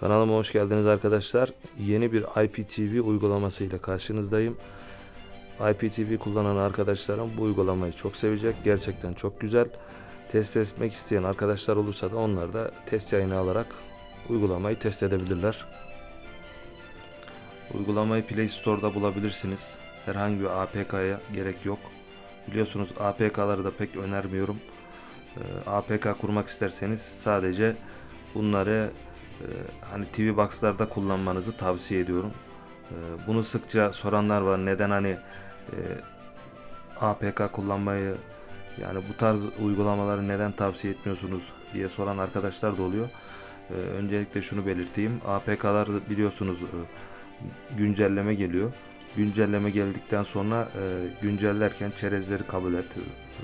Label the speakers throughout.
Speaker 1: Kanalıma hoş geldiniz arkadaşlar. Yeni bir IPTV uygulaması ile karşınızdayım. IPTV kullanan arkadaşlarım bu uygulamayı çok sevecek. Gerçekten çok güzel. Test etmek isteyen arkadaşlar olursa da onlar da test yayını alarak uygulamayı test edebilirler. Uygulamayı Play Store'da bulabilirsiniz. Herhangi bir APK'ya gerek yok. Biliyorsunuz APK'ları da pek önermiyorum. Ee, APK kurmak isterseniz sadece bunları e, hani TV Box'larda kullanmanızı tavsiye ediyorum. Ee, Bunu sıkça soranlar var. Neden hani e, APK kullanmayı yani bu tarz uygulamaları neden tavsiye etmiyorsunuz diye soran arkadaşlar da oluyor. Ee, Öncelikle şunu belirteyim. APK'lar biliyorsunuz e, güncelleme geliyor. Güncelleme geldikten sonra e, güncellerken çerezleri kabul et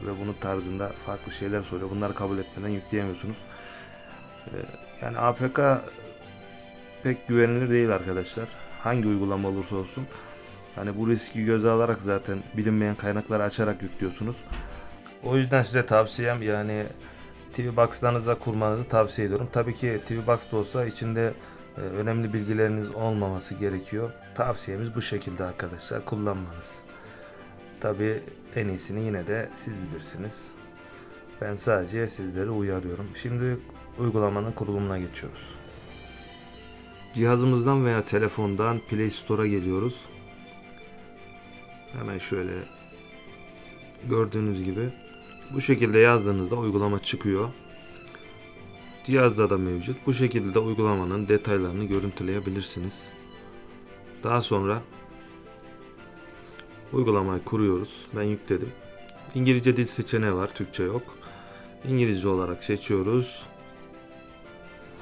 Speaker 1: ve bunun tarzında farklı şeyler soruyor. Bunları kabul etmeden yükleyemiyorsunuz. Yani APK pek güvenilir değil arkadaşlar. Hangi uygulama olursa olsun. Hani bu riski göze alarak zaten bilinmeyen kaynakları açarak yüklüyorsunuz. O yüzden size tavsiyem yani TV Box'larınıza kurmanızı tavsiye ediyorum. Tabii ki TV Box'ta olsa içinde e, önemli bilgileriniz olmaması gerekiyor. Tavsiyemiz bu şekilde arkadaşlar kullanmanız. Tabii en iyisini yine de siz bilirsiniz. Ben sadece sizleri uyarıyorum. Şimdi uygulamanın kurulumuna geçiyoruz. Cihazımızdan veya telefondan Play Store'a geliyoruz. Hemen şöyle gördüğünüz gibi bu şekilde yazdığınızda uygulama çıkıyor. Cihazda da mevcut. Bu şekilde uygulamanın detaylarını görüntüleyebilirsiniz. Daha sonra uygulamayı kuruyoruz. Ben yükledim. İngilizce dil seçeneği var, Türkçe yok. İngilizce olarak seçiyoruz.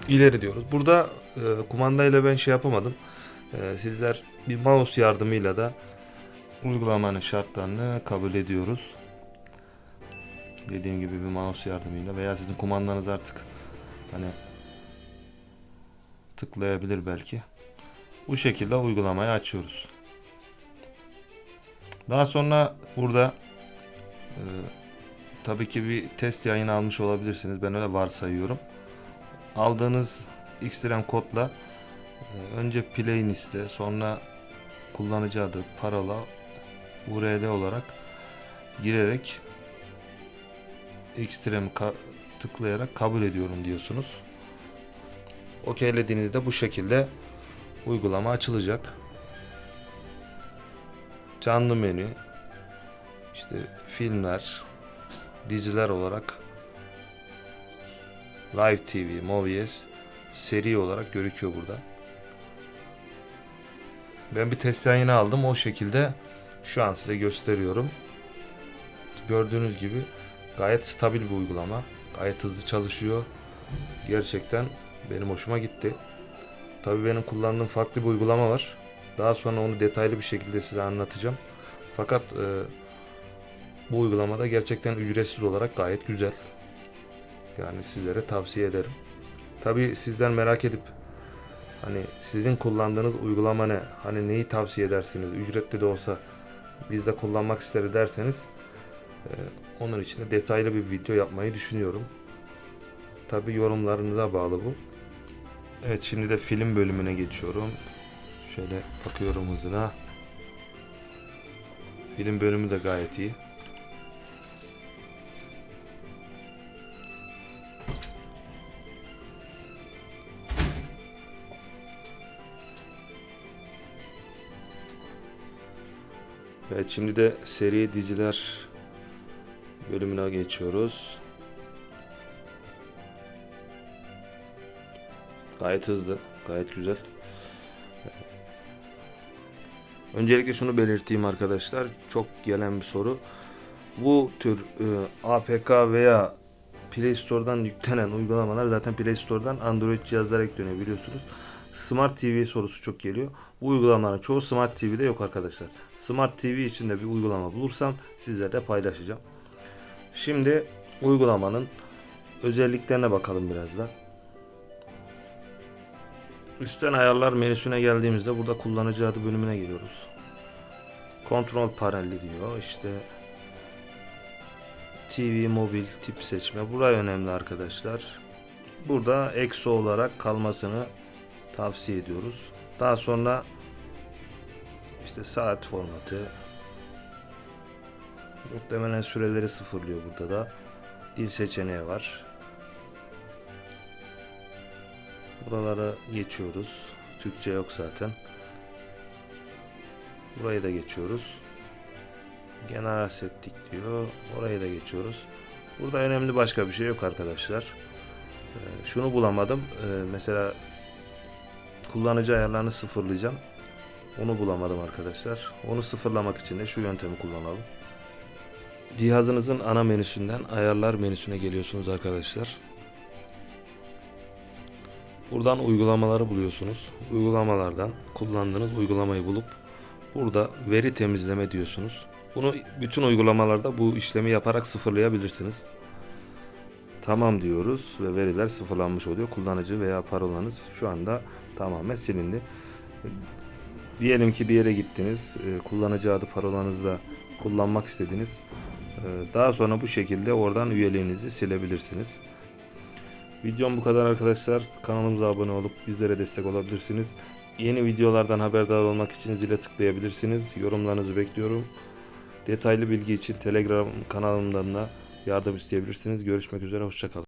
Speaker 1: İleri diyoruz. Burada e, kumandayla ben şey yapamadım. E, sizler bir mouse yardımıyla da uygulamanın şartlarını kabul ediyoruz. Dediğim gibi bir mouse yardımıyla veya sizin kumandanız artık hani tıklayabilir belki. Bu şekilde uygulamayı açıyoruz. Daha sonra burada e, tabii ki bir test yayını almış olabilirsiniz. Ben öyle varsayıyorum. Aldığınız Xrem kodla e, önce playlist'e sonra kullanıcı adı, parola, URL olarak girerek Xtrem'i ka- tıklayarak kabul ediyorum diyorsunuz. Okeylediğinizde bu şekilde uygulama açılacak. Canlı menü, işte filmler, diziler olarak Live TV, Movies seri olarak gözüküyor burada. Ben bir test yayını aldım. O şekilde şu an size gösteriyorum. Gördüğünüz gibi gayet stabil bir uygulama. Gayet hızlı çalışıyor. Gerçekten benim hoşuma gitti. Tabii benim kullandığım farklı bir uygulama var. Daha sonra onu detaylı bir şekilde size anlatacağım. Fakat e, bu uygulamada gerçekten ücretsiz olarak gayet güzel. Yani sizlere tavsiye ederim. Tabii sizler merak edip hani sizin kullandığınız uygulama ne? Hani neyi tavsiye edersiniz? Ücretli de olsa biz de kullanmak isteriz derseniz e, onun için de detaylı bir video yapmayı düşünüyorum. Tabii yorumlarınıza bağlı bu. Evet şimdi de film bölümüne geçiyorum. Şöyle bakıyorum hızına. Film bölümü de gayet iyi. Evet şimdi de seri diziler bölümüne geçiyoruz. Gayet hızlı, gayet güzel. Öncelikle şunu belirteyim arkadaşlar. Çok gelen bir soru. Bu tür e, APK veya Play Store'dan yüklenen uygulamalar zaten Play Store'dan Android cihazlara ekleniyor biliyorsunuz. Smart TV sorusu çok geliyor. Bu uygulamaların çoğu Smart TV'de yok arkadaşlar. Smart TV için de bir uygulama bulursam sizlerle paylaşacağım. Şimdi uygulamanın özelliklerine bakalım biraz da. Üstten ayarlar menüsüne geldiğimizde burada kullanıcı adı bölümüne geliyoruz. Kontrol paneli diyor. İşte TV, mobil tip seçme. Buraya önemli arkadaşlar. Burada EXO olarak kalmasını tavsiye ediyoruz. Daha sonra işte saat formatı muhtemelen süreleri sıfırlıyor burada da. Dil seçeneği var. Buraları geçiyoruz. Türkçe yok zaten. Burayı da geçiyoruz. Genel settik diyor. Orayı da geçiyoruz. Burada önemli başka bir şey yok arkadaşlar. Ee, şunu bulamadım. Ee, mesela kullanıcı ayarlarını sıfırlayacağım. Onu bulamadım arkadaşlar. Onu sıfırlamak için de şu yöntemi kullanalım. Cihazınızın ana menüsünden ayarlar menüsüne geliyorsunuz arkadaşlar. Buradan uygulamaları buluyorsunuz. Uygulamalardan kullandığınız uygulamayı bulup burada veri temizleme diyorsunuz. Bunu bütün uygulamalarda bu işlemi yaparak sıfırlayabilirsiniz. Tamam diyoruz ve veriler sıfırlanmış oluyor. Kullanıcı veya parolanız şu anda tamamen silindi. Diyelim ki bir yere gittiniz, e, kullanıcı adı parolanızla kullanmak istediniz. E, Daha sonra bu şekilde oradan üyeliğinizi silebilirsiniz. Videom bu kadar arkadaşlar. Kanalımıza abone olup bizlere destek olabilirsiniz. Yeni videolardan haberdar olmak için zile tıklayabilirsiniz. Yorumlarınızı bekliyorum. Detaylı bilgi için Telegram kanalımdan da yardım isteyebilirsiniz. Görüşmek üzere, hoşçakalın.